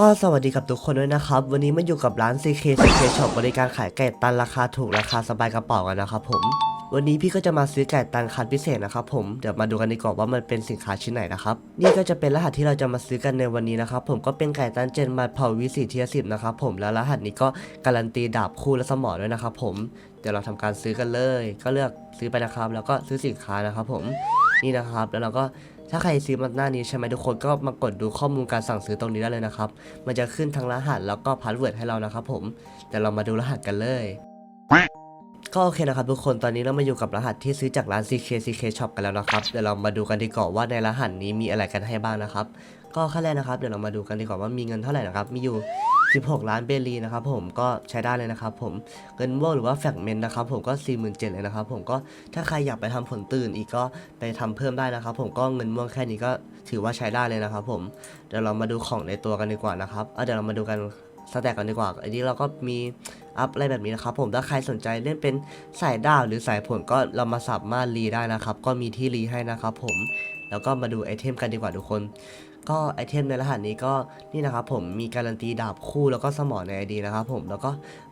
ก็สวัสดีกับทุกคนด้วยนะครับ วันนี้มาอยู่กับร้าน CK CK Shop บริการขายไก่ตันราคาถูกราคาสบายกระเป๋ากันนะครับผมวันนี้พี่ก็จะมาซื้อไก่ตันคันพิเศษนะครับผมเดี๋ยวมาดูกันดีกว่าว่ามันเป็นสินค้าชิ้นไหนนะครับนี่ก็จะเป็นรหัสที่เราจะมาซื้อกันในวันนี้นะครับผมก็เป็นไก่ตันเจนมาเผาวิสีเทียสิบนะครับผมแล้วรหัสนี้ก็การันตีดาบคู่และสมอด้วยนะครับผมเดี๋ยวเราทำการซื้อกันเลย ก็เลือกซื้อไปนะครับ แล้วก็ซื้อสินค้านะครับผม นี่นะครับ แล้วเราก็ถ้าใครซื้อมาหน้านี้ใช่ไหมทุกคนก็มากดดูข้อมูลการสั่งซื้อตรงนี้ได้เลยนะครับ มันจะขึ้นทั้งรหัสแล้วก็พาสเวิร์ดให้เรานะครับผมเดี๋ยวเรามาดูรหัสกันเลยก็โอเคนะครับทุกคนตอนนี้เรามาอยู่กับรหัสที่ซื้อจากร้าน CK CK Shop กันแล้วนะครับเดี๋ยวเรามาดูกันดีกว่าว่าในรหัสนี้มีอะไรกันให้บ้างนะครับ ก็ขั้นแรกนะครับ เดี๋ยวเรามาดูกันดีกว่าว่ามีเงินเท่าไหร่นะครับ มีอยู่ 16 ล้านเบลีนะครับผมก็ใช้ได้เลยนะครับผมเงินม่วงหรือว่าแฟกเมนต์นะครับผมก็ 47,000เลยนะครับผมก็ถ้าใครอยากไปทำผลตื่นอีกก็ไปทำเพิ่มได้นะครับผมก็เงินม่วงแค่นี้ก็ถือว่าใช้ได้เลยนะครับผมเดี๋ยวเรามาดูของในตัวกันดีกว่านะครับเเดี๋ยวเรามาดูกันสแต็กกันดีกว่า อันนี้เราก็มีอัพอะไรแบบนี้นะครับ ผมถ้าใครสนใจเล่นเป็นสายดาวหรือสายผลก็เรามาสามารีได้นะครับ ก็มีที่รีให้นะครับผม แล้วก็มาดูไอเทมกันดีกว่าทุกคน ก็ไอเทมในรหัสนี้ก็นี่นะครับผมมีการันตีดาบคู่แล้วก็สมอในไอดีนะครับผมแล้วก็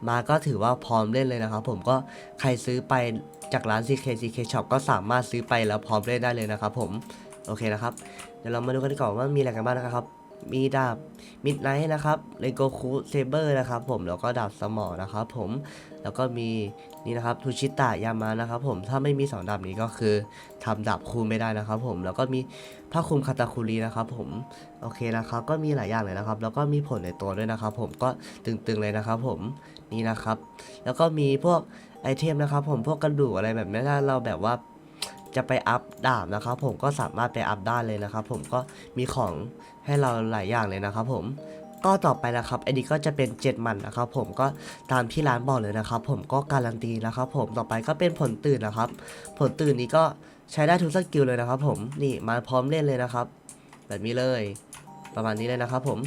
มาก็ถือว่าพร้อมเล่นเลยนะครับผมก็ใครซื้อไปจากร้าน CK CK Shop ก็สามารถซื้อไปแล้วพร้อมเล่นได้เลยนะครับผมโอเคนะครับเดี๋ยวเรามาดูกันดีกว่อนว่ามีอะไรกันบ้างนะครับ มีดาบมิดไนท์นะครับเลโกคูเซเบอร์นะครับผมแล้วก็ดาบสมอนะครับผมแล้วก็มีนี่นะครับทูชิตะยามานะครับผมถ้าไม่มีสองดาบนี้ก็คือทำดาบคูไม่ได้นะครับผมแล้วก็มีผ้าคลุมคาตาคุรีนะครับผมโอเคนะครับก็มีหลายอย่างเลยนะครับ แล้วก็มีผลในตัวด้วยนะครับ ผมก็ตึงๆเลยนะครับผมนี่นะครับ แล้วก็มีพวกไอเทมนะครับผมพวกกระดูกอะไรแบบนี้ถ้าเราแบบว่า จะไปอัพดาบนะครับผมก็สามารถไปอัพได้เลยนะครับผมก็มีของให้เราหลายอย่างเลยนะครับผมก็ต่อไปนะครับไอดีก็จะเป็น7มันนะครับผมก็ตามที่ร้านบอกเลยนะครับ ผมก็การันตีนะครับผมต่อไปก็เป็นผลตื่นนะครับ ผลตื่นนี้ก็ใช้ได้ทุกสกิลเลยนะครับ ผมนี่มาพร้อมเล่นเลยนะครับ แบบนี้เลย ประมาณนี้เลยนะครับ ผม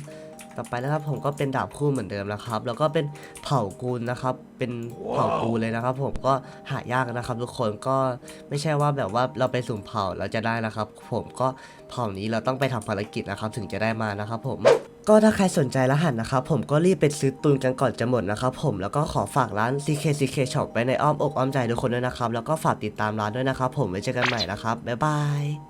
ต่อไปนะครับผมก็เป็นดาบคู่เหมือนเดิมนะครับ แล้วก็เป็นเผ่ากูลนะครับ เป็นเผ่ากูลเลยนะครับ ผมก็หายากนะครับ ทุกคนก็ไม่ใช่ว่าแบบว่าเราไปสุ่มเผ่าเราจะได้นะครับ ผมก็เผ่านี้เราต้องไปทำภารกิจนะครับ ถึงจะได้มานะครับผมก็ถ้าใครสนใจรหัสนะครับ ผมก็รีบไปซื้อตุนกันก่อนจะหมดนะครับผมแล้วก็ขอฝากร้าน CK CK Shop ไว้ในอ้อมอกอ้อมใจทุกคนด้วยนะครับ แล้วก็ฝากติดตามร้านด้วยนะครับ ผมไว้เจอกันใหม่นะครับบ๊ายบาย